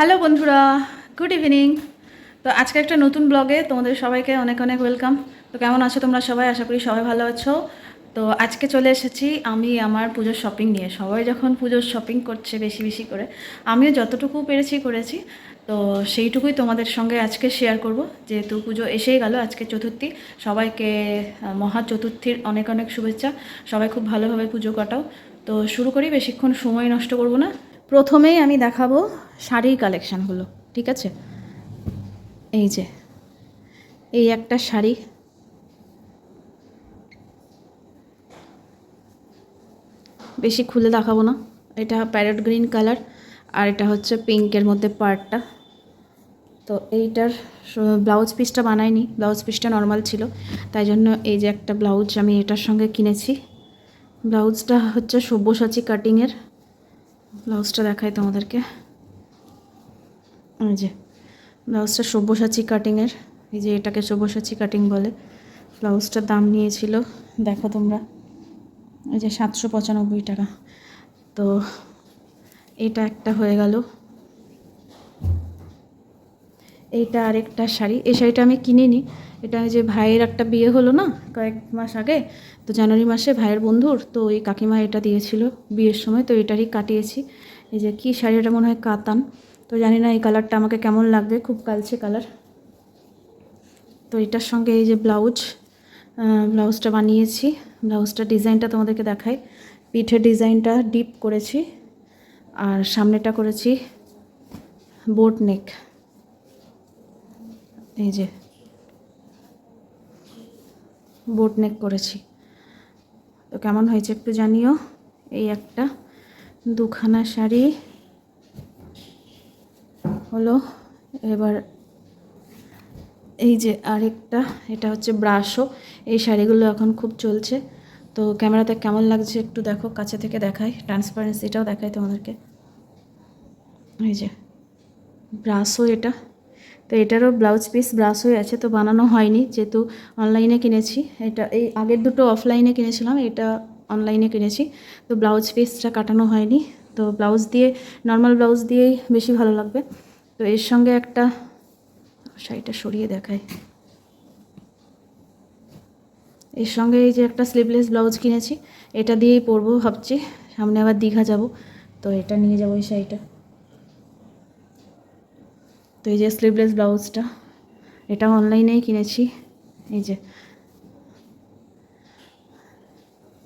Hello বন্ধুরা, good evening. তো আজকে একটা নতুন ব্লগে তোমাদের সবাইকে অনেক অনেক ওয়েলকাম। তো কেমন আছো তোমরা সবাই? আশা করি সবাই ভালো আছো। তো আজকে চলে এসেছি আমি আমার পুজোর শপিং নিয়ে। সবাই যখন পুজোর শপিং করছে বেশি বেশি করে, আমিও যতটুকু পেরেছি করেছি। তো সেইটুকুই তোমাদের সঙ্গে আজকে শেয়ার করব। যেহেতু পুজো এসেই গেল, আজকে চতুর্থী। সবাইকে মহা চতুর্থীর অনেক অনেক শুভেচ্ছা। সবাই খুব ভালোভাবে পুজো কাটাও। তো শুরু করি, বেশিক্ষণ সময় নষ্ট করব না। প্রথমেই আমি দেখাবো শাড়ির কালেকশানগুলো ঠিক আছে? এই যে, এই একটা শাড়ি। বেশি খুলে দেখাবো না। এটা প্যারেট গ্রিন কালার আর এটা হচ্ছে পিঙ্কের মধ্যে পার্টটা তো এইটার ব্লাউজ পিসটা বানাইনি ব্লাউজ পিসটা নর্মাল ছিল। তাই জন্য এই যে একটা ব্লাউজ আমি এটার সঙ্গে কিনেছি। ব্লাউজটা হচ্ছে সব্যসাচী কাটিংয়ের ব্লাউজটা দেখাই তোমাদেরকে। এই যে, ব্লাউজটা সব্যসাচী কাটিংয়ের এই যে এটাকে সব্যসাচী কাটিং বলে। ব্লাউজটার দাম নিয়েছিল, দেখো তোমরা, এই যে সাতশো পঁচানব্বই টাকা। তো এটা একটা হয়ে গেল। এইটা আরেকটা শাড়ি। এই শাড়িটা আমি কিনিনি। এটা যে ভাইয়ের একটা বিয়ে হলো না, কয়েক মাস আগে, তো জানুয়ারি মাসে ভাইয়ের বন্ধুর, তো এই কাকিমা এটা দিয়েছিল বিয়ের সময়, তো এটারই কাটিয়েছি। এই যে কী শাড়িটা মনে হয় কাতান। তো জানি না এই কালারটা আমাকে কেমন লাগবে, খুব কালচে কালার। তো এটার সঙ্গে এই যে ব্লাউজ ব্লাউজটা বানিয়েছি। ব্লাউজটা ডিজাইনটা তোমাদেরকে দেখাই। পিঠের ডিজাইনটা ডিপ করেছি, আর সামনেটা করেছি বোট নেক। এই যে বোট নেক করেছি। তো কেমন হয়েছে একটু জানিও? এই একটা দুখানা শাড়ি হলো, এবার এই যে আরেকটা, এটা হচ্ছে ব্রাশও। এই শাড়িগুলো এখন খুব চলছে। তো ক্যামেরাতে কেমন লাগছে একটু দেখো, কাছে থেকে দেখাই। ট্রান্সপারেন্সিটাও দেখাই তোমাদেরকে। এই যে, ব্রাশও এটা। তো এটারও ব্লাউজ পিস ব্রাশ হয়ে আছে, তো বানানো হয়নি যেহেতু অনলাইনে কিনেছি। এটা এই আগের দুটো অফলাইনে কিনেছিলাম, এটা অনলাইনে কিনেছি। তো ব্লাউজ পিসটা কাটানো হয়নি, তো ব্লাউজ দিয়ে নর্মাল ব্লাউজ দিয়েই বেশি ভালো লাগবে। তো এর সঙ্গে একটা শাড়িটা সরিয়ে দেখায় এর সঙ্গে এই যে একটা স্লিভলেস ব্লাউজ কিনেছি, এটা দিয়েই পরবো ভাবছি, সামনে আবার দীঘা যাব, তো এটা নিয়ে যাব এই শাড়িটা। তো এই যে স্লিভলেস ব্লাউজটা, এটা অনলাইনেই কিনেছি, এই যে।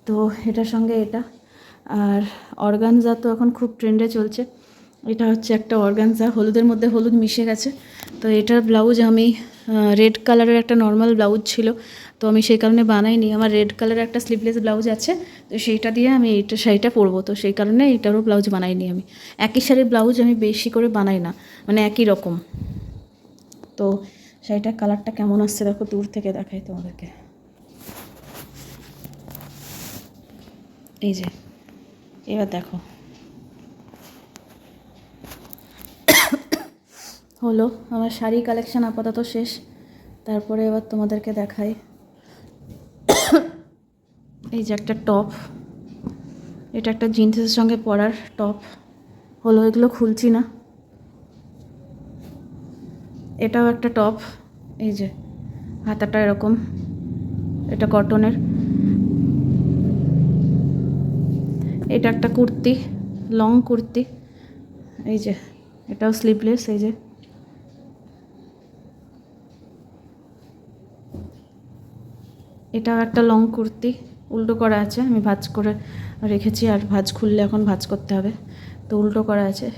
তো এটার সঙ্গে এটা। আর অর্গানজা তো এখন খুব ট্রেন্ডে চলছে। এটা হচ্ছে একটা অর্গানজা, হলুদের মধ্যে হলুদ মিশে গেছে। তো এটার ব্লাউজ আমি রেড কালারের একটা নর্মাল ব্লাউজ ছিল, তো আমি সেই কারণে বানাইনি। আমার রেড কালারের একটা স্লিভলেস ব্লাউজ আছে, তো সেইটা দিয়ে আমি এইটা শাড়িটা পরবো। তো সেই কারণে এটারও ব্লাউজ বানাইনি আমি। একই শাড়ির ব্লাউজ আমি বেশি করে বানাই না মানে একই রকম। তো শাড়িটার কালারটা কেমন আসছে দেখো, দূর থেকে দেখাই তোমাদেরকে। এই যে, এবার দেখো। হলো, আমার শাড়ি কালেকশান আপাতত শেষ। তারপরে এবার তোমাদেরকে দেখাই। এই যে একটা টপ এটা একটা জিন্সের সঙ্গে পরার টপ হলো, এগুলো খুলছি না। এটাও একটা টপ এই যে, হাতাটা এরকম। এটা কটনের এটা একটা কুর্তি লং কুর্তি। এই যে, এটাও স্লিভলেস এই যে। এটাও একটা লং কুর্তি, উল্টো করা আছে, আমি ভাঁজ করে রেখেছি আর ভাঁজ খুললে এখন ভাঁজ করতে হবে, তো উল্টো করা আছে।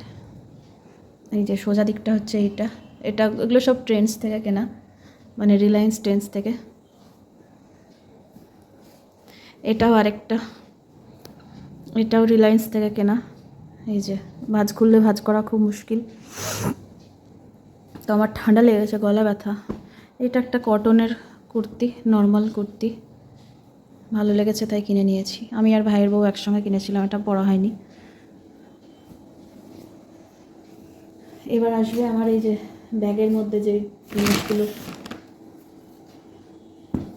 এই যে সোজা দিকটা হচ্ছে এইটা, এটা এগুলো সব ট্রেন্ডস থেকে কেনা মানে রিলায়েন্স ট্রেন্ডস থেকে। এটাও আরেকটা, এটাও রিলায়েন্স থেকে কেনা, এই যে ভাঁজ খুললে ভাঁজ করা খুব মুশকিল। তো আমার ঠান্ডা লেগেছে, গলা ব্যথা। এটা একটা কটনের কুর্তি নর্মাল কুর্তি। ভালো লেগেছে তাই কিনে নিয়েছি। আমি আর ভাইয়ের বউ একসঙ্গে কিনেছিলাম, এটা পরা হয়নি। এবার আসবে আমার এই যে ব্যাগের মধ্যে যে জিনিসগুলো।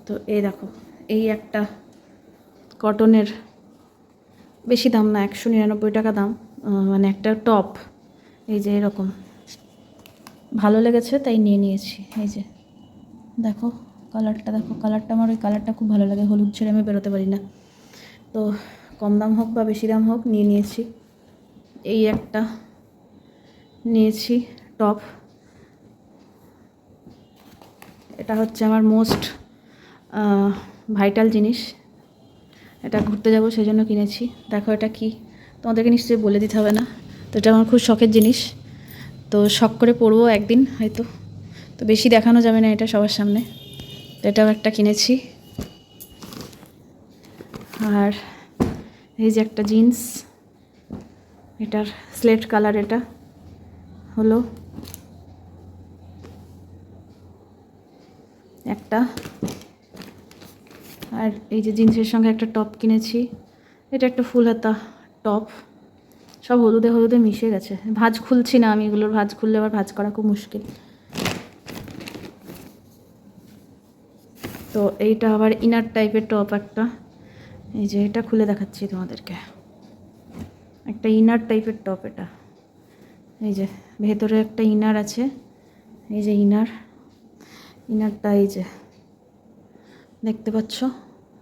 তো এই দেখো, এই একটা কটনের বেশি দাম না, একশো নিরানব্বই টাকা দাম মানে একটা টপ এই যে এরকম। ভালো লেগেছে তাই নিয়ে নিয়েছি, এই যে। দেখো। কালারটা দেখো, কালারটা আমার ওই কালারটা খুব ভালো লাগে, হলুদ ছেড়ে আমি বেরোতে পারি না। তো কম দাম হোক বা বেশি দাম হোক, নিয়ে নিয়েছি। এই একটা নিয়েছি টপ। এটা হচ্ছে আমার মোস্ট ভাইটাল জিনিস। এটা ঘুরতে যাব সেই জন্য কিনেছি। দেখো এটা কি? তোমাদেরকে নিশ্চয়ই বলে দিতে হবে না। তো এটা আমার খুব শখের জিনিস। তো শখ করে পরবো একদিন হয়তো। তো বেশি দেখানো যাবে না এটা সবার সামনে। এটাও একটা কিনেছি। আর এই যে একটা জিন্স, এটার স্লেট কালার এটা, হলো। একটা। আর এই যে জিন্সের সঙ্গে একটা টপ কিনেছি, এটা একটা ফুল হাতা টপ। সব হলুদে হলুদে মিশে গেছে। ভাজ খুলছি না আমি এগুলোর, ভাজ খুললে আবার ভাজ করা খুব মুশকিল। তো এইটা আবার ইনার টাইপের টপ একটা। এই যে এটা খুলে দেখাচ্ছি তোমাদেরকে। একটা ইনার টাইপের টপ এটা। এই যে ভেতরে একটা ইনার আছে। এই যে ইনার ইনারটা এই যে, দেখতে পাচ্ছ?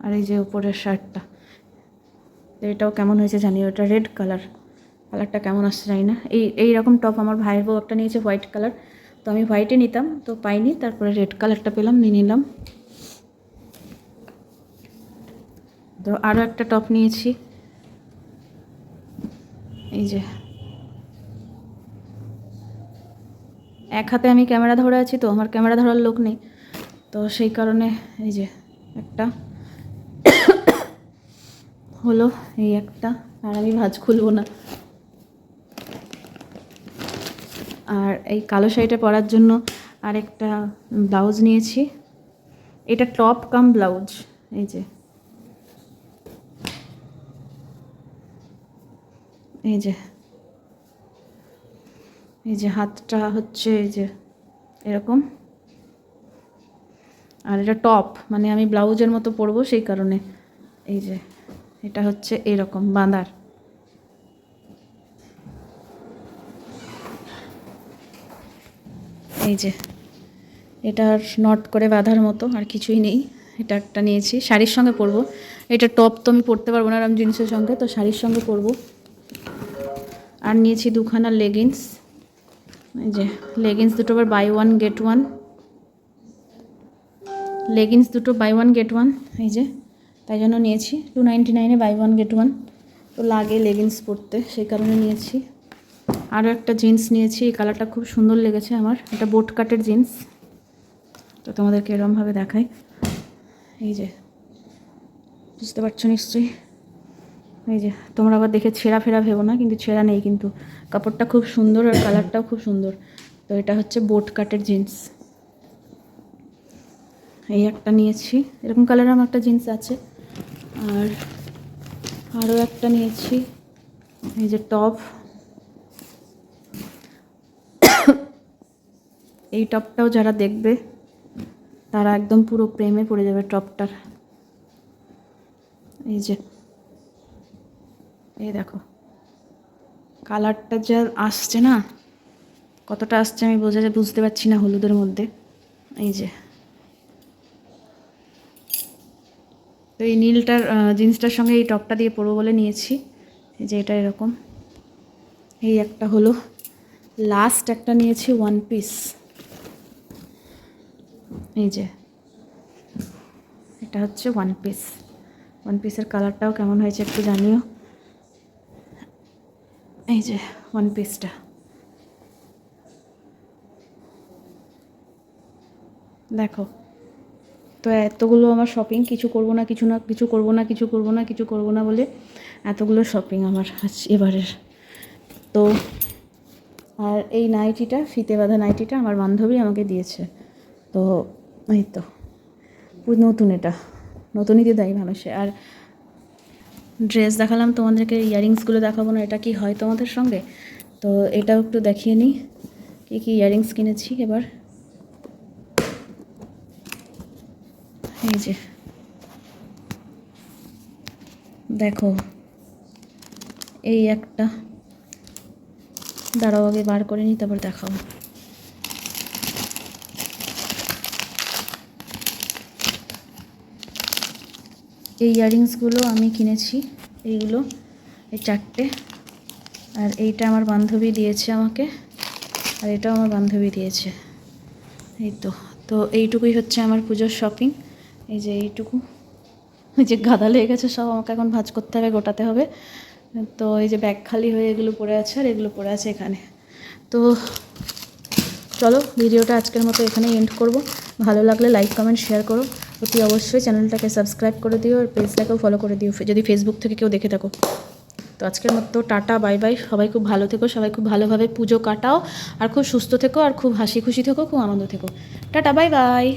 আর এই যে উপরের শার্টটা তো এটাও কেমন হয়েছে জানি ওটা রেড কালার কালারটা কেমন আসছে জানি না। এই এই রকম টপ আমার ভাইয়ের বউ একটা নিয়েছে হোয়াইট কালার তো আমি হোয়াইটে নিতাম, তো পাইনি। তারপরে রেড কালারটা পেলাম, নিয়ে নিলাম। তো আরও একটা টপ নিয়েছি। এই যে। এক হাতে আমি ক্যামেরা ধরে আছি তো, আমার ক্যামেরা ধরার লোক নেই। তো সেই কারণে এই যে একটা। হলো এই একটা, আর আমি ভাজ খুলবো না। আর এই কালো শাড়িটা পরার জন্য আর একটা ব্লাউজ নিয়েছি। এটা টপ কাম ব্লাউজ এই যে। এই যে এই যে হাতটা হচ্ছে এই যে এরকম। আর এটা টপ মানে আমি ব্লাউজের মতো পরবো সেই কারণে। এই যে, এটা হচ্ছে এরকম বাঁধার। এই যে এটার নট করে বাঁধার মতো, আর কিছুই নেই। এটা একটা নিয়েছি, শাড়ির সঙ্গে পরবো। এটা টপ তো আমি পরতে পারব না আরাম জিন্সের সঙ্গে, তো শাড়ির সঙ্গে পরবো। আর নিয়েছি দুখানা লেগিংস এই যে লেগিংস দুটো আবার buy one get one leggings দুটো বাই ওয়ান গেট ওয়ান এই যে, তাই জন্য নিয়েছি। টু নাইনটি নাইনে বাই ওয়ান গেট ওয়ান তো লাগে লেগিংস পরতে, সেই কারণে নিয়েছি। আরও একটা জিন্স নিয়েছি, এই কালারটা খুব সুন্দর লেগেছে আমার। এটা বোট কাটের জিন্স তো তোমাদেরকে এরমভাবে দেখাই। এই যে, বুঝতে পারছ নিশ্চয়ই? এই যে, তোমরা আবার দেখে ছেঁড়া ফেরা ভেবো না, কিন্তু ছেঁড়া নেই কিন্তু। কাপড়টা খুব সুন্দর আর কালারটাও খুব সুন্দর। তো এটা হচ্ছে বোট কাটের জিন্স। এই একটা নিয়েছি। এরকম কালারের আমার একটা জিন্স আছে। আর আরও একটা নিয়েছি। এই যে টপ। এই টপটাও যারা দেখবে, তারা একদম পুরো প্রেমে পড়ে যাবে টপটার। এই যে দেখো। কালারটা যা আসছে না, কতটা আসছে আমি বোঝা বুঝতে পারছি না হলুদের মধ্যে। এই যে। তো এই নীলটার জিন্সটার সঙ্গে এই টপটা দিয়ে পরবো বলে নিয়েছি। এই যে এটা এরকম। এই একটা হলো। লাস্ট একটা নিয়েছি ওয়ান পিস এই যে। এটা হচ্ছে ওয়ান পিস ওয়ান পিসের কালারটাও কেমন হয়েছে একটু জানিও। এই যে ওয়ান পিসটা দেখো, তো এতগুলো আমার শপিং কিছু করব না, কিছু না, কিছু করব না, কিছু করব না, কিছু করব না বলে এতগুলো শপিং আমার আজ এবারের। তো, আর এই নাইটিটা, ফিতে বাঁধা নাইটিটা আমার বান্ধবী আমাকে দিয়েছে। তো, এই তো, নতুন এটা, নতুনই দিয়ে দেয় মানুষে। আর ড্রেস দেখালাম, তোমাদেরকে ইয়ারিংসগুলো দেখাবো না, এটা কি হয় তোমাদের সঙ্গে? তো এটাও একটু দেখিয়ে নিই, কী কী ইয়ারিংস কিনেছি এবার। এই যে। দেখো, এই একটা। দাঁড়াও আগে বার করে নিই, তারপর দেখাবো। এই ইয়াররিংসগুলো আমি কিনেছি, এইগুলো, এই চারটে। আর এইটা আমার বান্ধবী দিয়েছে আমাকে, আর এটাও আমার বান্ধবী দিয়েছে। এই তো তো এইটুকুই হচ্ছে আমার পুজোর শপিং এই যে এইটুকু। এই যে গাদা লেগে গেছে, সব আমাকে এখন ভাঁজ করতে হবে, গোটাতে হবে। তো এই যে ব্যাগ খালি হয়ে এগুলো পড়ে আছে, আর এগুলো পড়ে আছে এখানে। তো চলো, ভিডিওটা আজকের মতো এখানেই এন্ড করব। ভালো লাগলে লাইক কমেন্ট শেয়ার করো। অতি অবশ্যই চ্যানেলটাকে সাবস্ক্রাইব করে দিও আর পেজটাকেও ফলো করে দিও। যদি ফেসবুক থেকে কেউ দেখে থাকো। তো আজকের মতো টাটা বাই বাই সবাই খুব ভালো থেকো, সবাই খুব ভালোভাবে পুজো কাটাও। আর খুব সুস্থ থেকো আর খুব হাসি খুশি থেকো, খুব আনন্দ থেকো। Tata bye bye